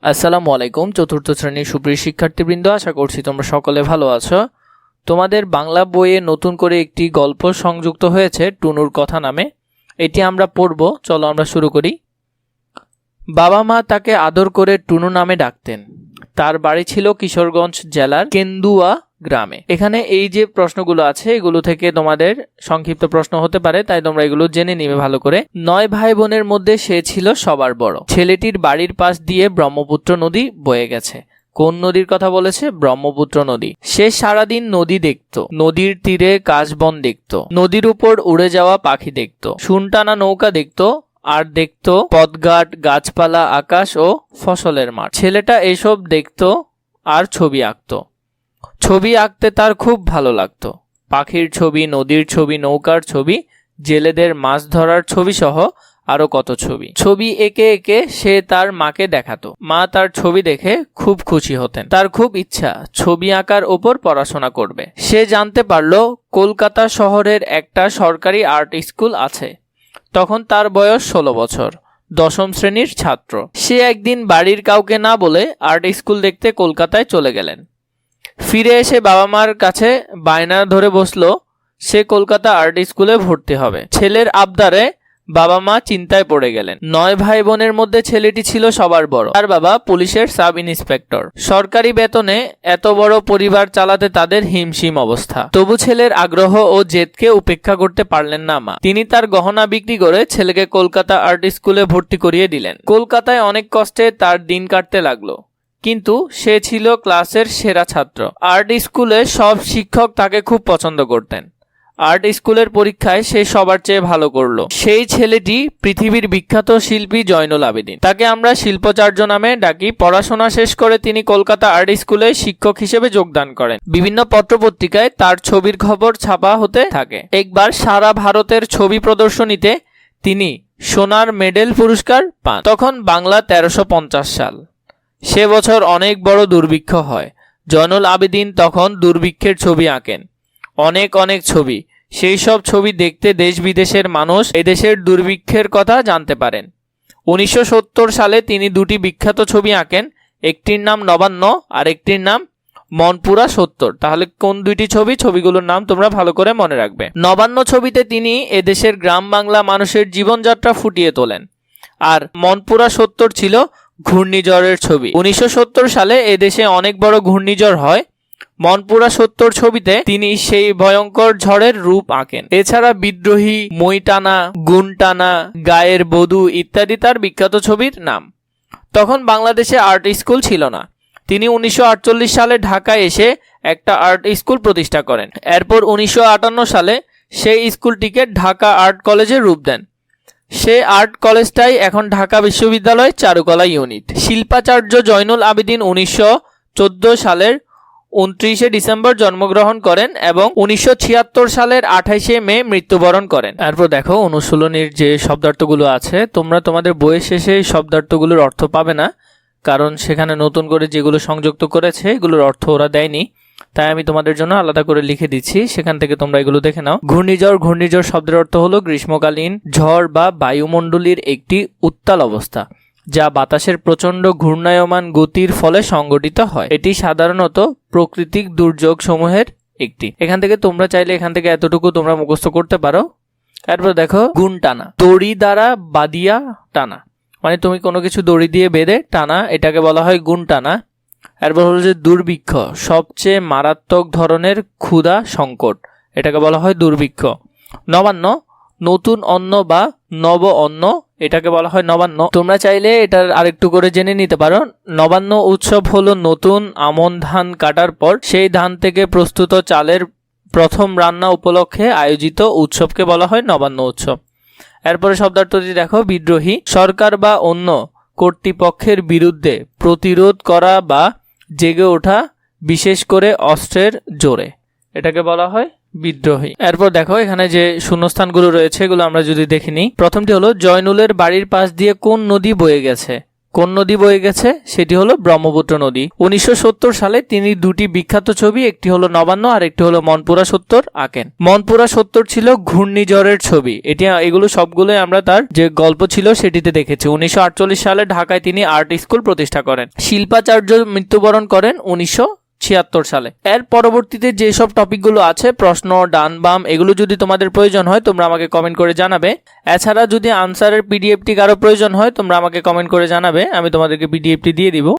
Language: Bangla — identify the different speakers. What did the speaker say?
Speaker 1: আসসালামু আলাইকুম, চতুর্থ শ্রেণির সুপ্রিয় শিক্ষার্থীবৃন্দ, আশা করছি তোমরা সকলে ভালো আছো। তোমাদের বাংলা বইয়ে নতুন করে একটি গল্প সংযুক্ত হয়েছে টুনুর কথা নামে। এটি আমরা পড়ব, চলো আমরা শুরু করি। বাবা মা তাকে আদর করে টুনু নামে ডাকতেন। তার বাড়ি ছিল কিশোরগঞ্জ জেলার কেন্দুয়া গ্রামে। এখানে এই যে প্রশ্নগুলো আছে, এগুলো থেকে তোমাদের সংক্ষিপ্ত প্রশ্ন হতে পারে, তাই তোমরা এগুলো জেনে নিবে ভালো করে। নয় ভাই বোনের মধ্যে সে ছিল সবার বড়। ছেলেটির বাড়ির পাশ দিয়ে ব্রহ্মপুত্র নদী বয়ে গেছে। কোন নদীর কথা বলেছে? ব্রহ্মপুত্র নদী। সে সারাদিন নদী দেখত, নদীর তীরে কাশবন দেখত, নদীর উপর উড়ে যাওয়া পাখি দেখত, সুনটানা নৌকা দেখত, আর দেখত পদঘাট গাছপালা, আকাশ ও ফসলের মাঠ। ছেলেটা এসব দেখত আর ছবি আঁকতো। ছবি আঁকতে তার খুব ভালো লাগতো। পাখির ছবি, নদীর ছবি, নৌকার ছবি, জেলেদের মাছ ধরার ছবি সহ আরও কত ছবি। ছবি এঁকে এঁকে সে তার মাকে দেখাতো। মা তার ছবি দেখে খুব খুশি হতেন। তার খুব ইচ্ছা ছবি আঁকার ওপর পড়াশোনা করবে। সে জানতে পারল কলকাতা শহরের একটা সরকারি আর্ট স্কুল আছে। তখন তার বয়স ষোলো বছর, দশম শ্রেণির ছাত্র। সে একদিন বাড়ির কাউকে না বলে আর্ট স্কুল দেখতে কলকাতায় চলে গেলেন। ফিরে এসে বাবা মার কাছে বায়না ধরে বসল, সে কলকাতা আর্ট স্কুলে ভর্তি হবে। ছেলের আবদারে বাবা মা চিন্তায় পড়ে গেলেন। নয় ভাই বোনের মধ্যে ছেলেটি ছিল সবার বড়। তার বাবা পুলিশের সাব ইন্সপেক্টর। সরকারি বেতনে এত বড় পরিবার চালাতে তাদের হিমশিম অবস্থা। তবু ছেলের আগ্রহ ও জেদকে উপেক্ষা করতে পারলেন না মা। তিনি তার গহনা বিক্রি করে ছেলেকে কলকাতা আর্ট স্কুলে ভর্তি করিয়ে দিলেন। কলকাতায় অনেক কষ্টে তার দিন কাটতে লাগল। কিন্তু সে ছিল ক্লাসের সেরা ছাত্র। আর্ট স্কুলে সব শিক্ষক তাকে খুব পছন্দ করতেন। আর্ট স্কুলের পরীক্ষায় সে সবার চেয়ে ভালো করল। সেই ছেলেটি পৃথিবীর বিখ্যাত শিল্পী জয়নুল আবেদিন। তাকে আমরা শিল্পচার্য নামে ডাকি। পড়াশোনা শেষ করে তিনি কলকাতা আর্ট স্কুলে শিক্ষক হিসেবে যোগদান করেন। বিভিন্ন পত্রপত্রিকায় তার ছবির খবর ছাপা হতে থাকে। একবার সারা ভারতের ছবি প্রদর্শনীতে তিনি সোনার মেডেল পুরস্কার পান। তখন বাংলা তেরোশো সাল। সে বছর অনেক বড় দুর্ভিক্ষ হয়। জয়নুল আবেদিন তখন দুর্ভিক্ষের ছবি আঁকেন। অনেক অনেক ছবি। সেই সব ছবি দেখতে দেশ বিদেশের মানুষ এদেশের দুর্ভিক্ষের কথা জানতে পারেন। উনিশশো সত্তর সালে তিনি দুটি বিখ্যাত ছবি আঁকেন, একটির নাম নবান্ন আর একটির নাম মনপুরা সত্তর। তাহলে কোন দুইটি ছবি? ছবিগুলোর নাম তোমরা ভালো করে মনে রাখবে। নবান্ন ছবিতে তিনি এদেশের গ্রাম বাংলা মানুষের জীবনযাত্রা ফুটিয়ে তোলেন। আর মনপুরা সত্তর ছিল ঘূর্ণিঝড়ের ছবি। উনিশশো সত্তর সালে এদেশে অনেক বড় ঘূর্ণিঝড় হয়। মনপুরা সত্তর ছবিতে তিনি সেই ভয়ঙ্কর ঝড়ের রূপ আঁকেন। এছাড়া বিদ্রোহী মইটানা গুনটানা, গায়ের বধূ ইত্যাদি তার বিখ্যাত ছবির নাম। তখন বাংলাদেশে আর্ট স্কুল ছিল না। তিনি উনিশশো আটচল্লিশ সালে ঢাকায় এসে একটা আর্ট স্কুল প্রতিষ্ঠা করেন। এরপর উনিশশো আটান্ন সালে সেই স্কুলটিকে ঢাকা আর্ট কলেজে রূপ দেন। সে আর্ট কলেজটাই এখন ঢাকা বিশ্ববিদ্যালয় চারুকলা ইউনিট। শিল্পাচার্য জয়নুল আবেদিন উনিশশো চোদ্দ সালের উনত্রিশে ডিসেম্বর জন্মগ্রহণ করেন এবং উনিশশো ছিয়াত্তর সালের আঠাইশে মে মৃত্যুবরণ করেন। তারপর দেখো অনুশীলনীর যে শব্দার্থগুলো আছে, তোমরা তোমাদের বইয়ের শেষে এই শব্দার্থগুলোর অর্থ পাবে না, কারণ সেখানে নতুন করে যেগুলো সংযুক্ত করেছে, এগুলোর অর্থ ওরা দেয়নি। তাই আমি তোমাদের জন্য আলাদা করে লিখে দিচ্ছি। সেখান থেকে তোমরা এগুলো দেখে নাও। ঘূর্ণিঝড় ঘূর্ণিঝড় শব্দের অর্থ হলো গ্রীষ্মকালীন ঝড় বা বায়ুমণ্ডলীর একটি উত্তাল অবস্থা, যা বাতাসের প্রচণ্ড ঘূর্ণায়মান গতির ফলে সংঘটিত হয়। এটি সাধারণত প্রাকৃতিক দুর্যোগ সমূহের একটি। এখান থেকে তোমরা চাইলে এখান থেকে এতটুকু তোমরা মুখস্থ করতে পারো। তারপর দেখো, গুণ টানা। দড়ি দ্বারা বাদিয়া টানা। মানে তুমি কোনো কিছু দড়ি দিয়ে বেঁধে টানা, এটাকে বলা হয় গুণ টানা। এরপর হলো যে দুর্ভিক্ষ, সবচেয়ে মারাত্মক ধরনের ক্ষুধা সংকট। এটাকে বলা হয় দুর্ভিক্ষ। নবান্ন, নতুন অন্ন বা নব অন্ন, এটাকে বলা হয় নবান্ন। তোমরা চাইলে এটার আরেকটু করে জেনে নিতে পারো। নবান্ন উৎসব হলো নতুন আমন ধান কাটার পর সেই ধান থেকে প্রস্তুত চালের প্রথম রান্না উপলক্ষে আয়োজিত উৎসবকে বলা হয় নবান্ন উৎসব। এরপরে শব্দার্থটি দেখো, বিদ্রোহী, সরকার বা অন্য কর্তৃপক্ষের বিরুদ্ধে প্রতিরোধ করা বা জেগে ওঠা, বিশেষ করে অস্ত্রের জোরে। এটাকে বলা হয় বিদ্রোহী। এরপর দেখো, এখানে যে শূন্যস্থানগুলো রয়েছে, এগুলো আমরা যদি দেখিনি প্রথমটি হলো, জয়নুলের বাড়ির পাশ দিয়ে কোন নদী বয়ে গেছে? কোন নদী বয়ে গেছে? সেটি হলো ব্রহ্মপুত্র নদী। উনিশশো সত্তর সালে তিনি দুটি বিখ্যাত ছবি, একটি হলো নবান্ন আর একটি হলো মনপুরা সত্তর আঁকেন। মনপুরা সত্তর ছিল ঘূর্ণিঝড়ের ছবি। এটি, এগুলো সবগুলোই আমরা তার যে গল্প ছিল সেটিতে দেখেছি। উনিশশো আটচল্লিশ সালে ঢাকায় তিনি আর্ট স্কুল প্রতিষ্ঠা করেন। শিল্পাচার্য মৃত্যুবরণ করেন উনিশশো ছিয়াত্তর সালে। এর পরবর্তীতে যেসব টপিকগুলো আছে, প্রশ্ন ডান বাম এগুলো যদি তোমাদের প্রয়োজন হয়, তোমরা আমাকে কমেন্ট করে জানাবে। এছাড়া যদি আনসারের পিডিএফটি কারও প্রয়োজন হয়, তোমরা আমাকে কমেন্ট করে জানাবে, আমি তোমাদেরকে পিডিএফটি দিয়ে দিব।